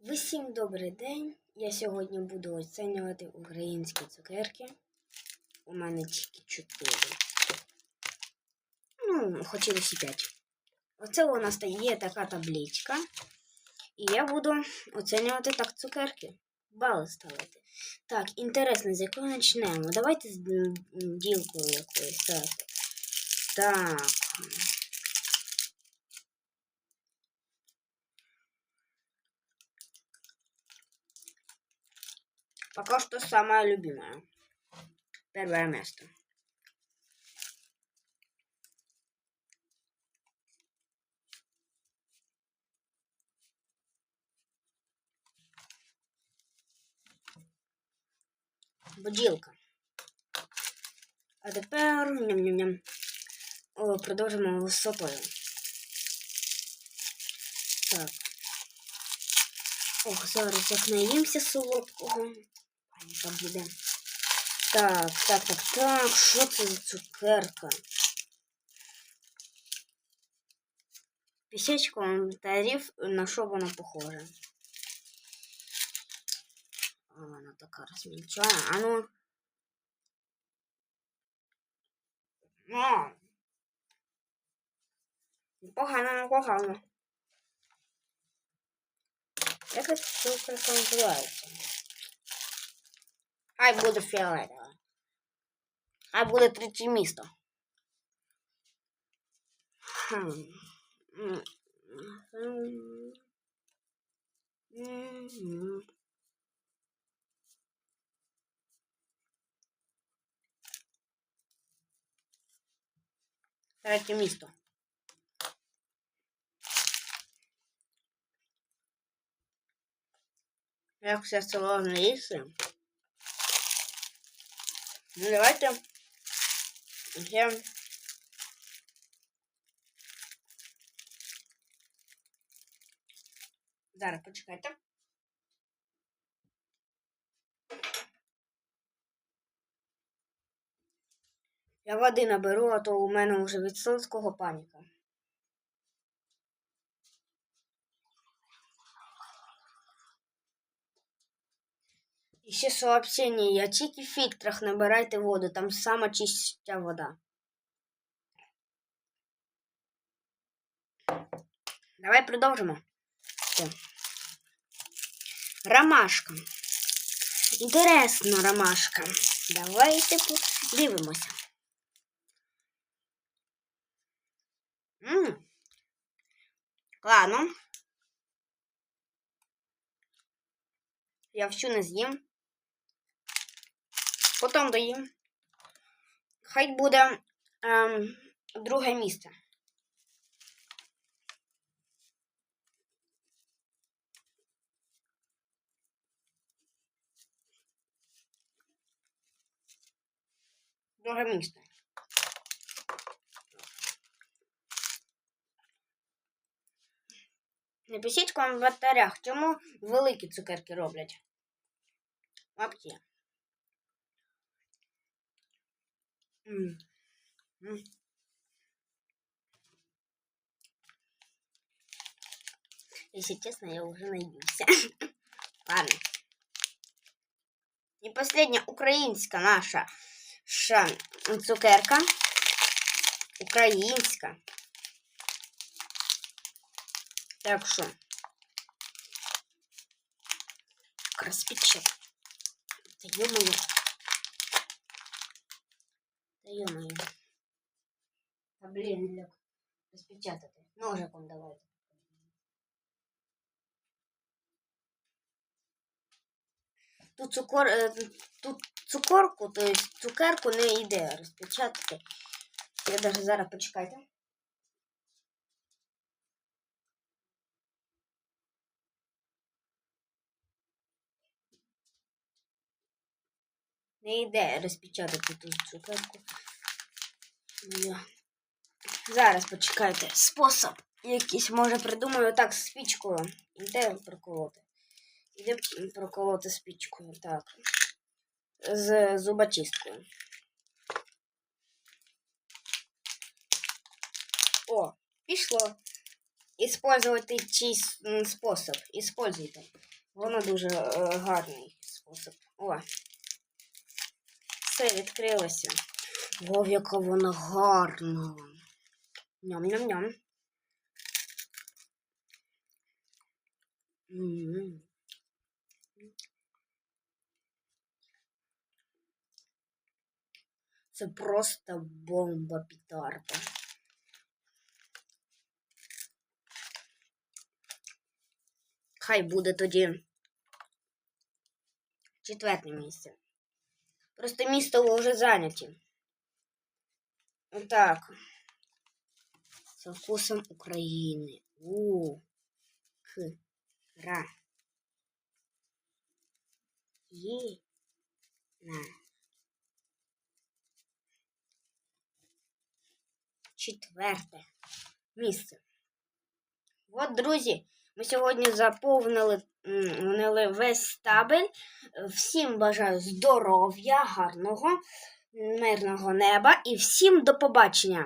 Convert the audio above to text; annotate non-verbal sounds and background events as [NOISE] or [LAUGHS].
Усім добрий день. Я сьогодні буду оцінювати українські цукерки. У мене тільки 4. Ну, хотілося 5. Оце у нас є така табличка. І я буду оцінювати так цукерки. Бали ставити. Так, інтересно, з якої почнемо? Давайте з ділкою якоюсь. Так. Так. Пока что самая любимая. Первое место. Буділка. А тепер ням-ням-ням. О, продовжимо висотою. Так. Ох, зараз як наїмся солодкого. Паніка буде. Так, так, так, так. Що це за цукерка? Пишіть в коментарів, на що вона похожа. А, Вона така розмільчана. А ну. А. Непогано, непогано. Якось цукерка називається. Хай буде фіолетове. Хай буде третє місто. Третє місто. Як все сложно їсти. Ну, давайте ще Зараз почекайте. Я води наберу, а то у мене вже від солодкого паніка. І ще сообщення, я тільки в фільтрах набирайте воду, там сама чистя вода. Давай продовжимо. Все. Ромашка. Інтересно, ромашка. Давайте подивимося. Ладно. Я всю не з'їм. Потім доїм. Хай буде ем, друге місце. Друге місце. Напишіть в коментарях, чому великі цукерки роблять. Лапки. Если честно, я уже наелся. [LAUGHS] Ладно. И последняя украинская наша ша, цукерка. Українська. Так що. Розпечат. Та ё-моё. Та ё-моё. Та блін, як розпечатати. Ножиком давайте. Тут цукор, е, тут цукорку, то есть цукерку не йде розпечатати. Я даже зараз почекайте. Не йде розпечатати ту цукерку. Зараз почекайте. Спосіб якийсь може придумаю так з спічкою. Іде проколоти. Іде проколоти спічкою. Так. З зубочисткою. О, пішло. іспользувати с- спосіб. Іспользуйте. Воно дуже е, гарний спосіб. О. Все відкрилося. Вов, яка вона гарна. Ням-ням-ням. Це просто бомба петарда. Хай буде тоді четверте місце. Просто місто вже зайняті. Отак. Со вкусом України. У. К. Ра. Є. На. Четверте місце. От, друзі, ми сьогодні заповнили весь стабель. Всім бажаю здоров'я, гарного, мирного неба і всім до побачення!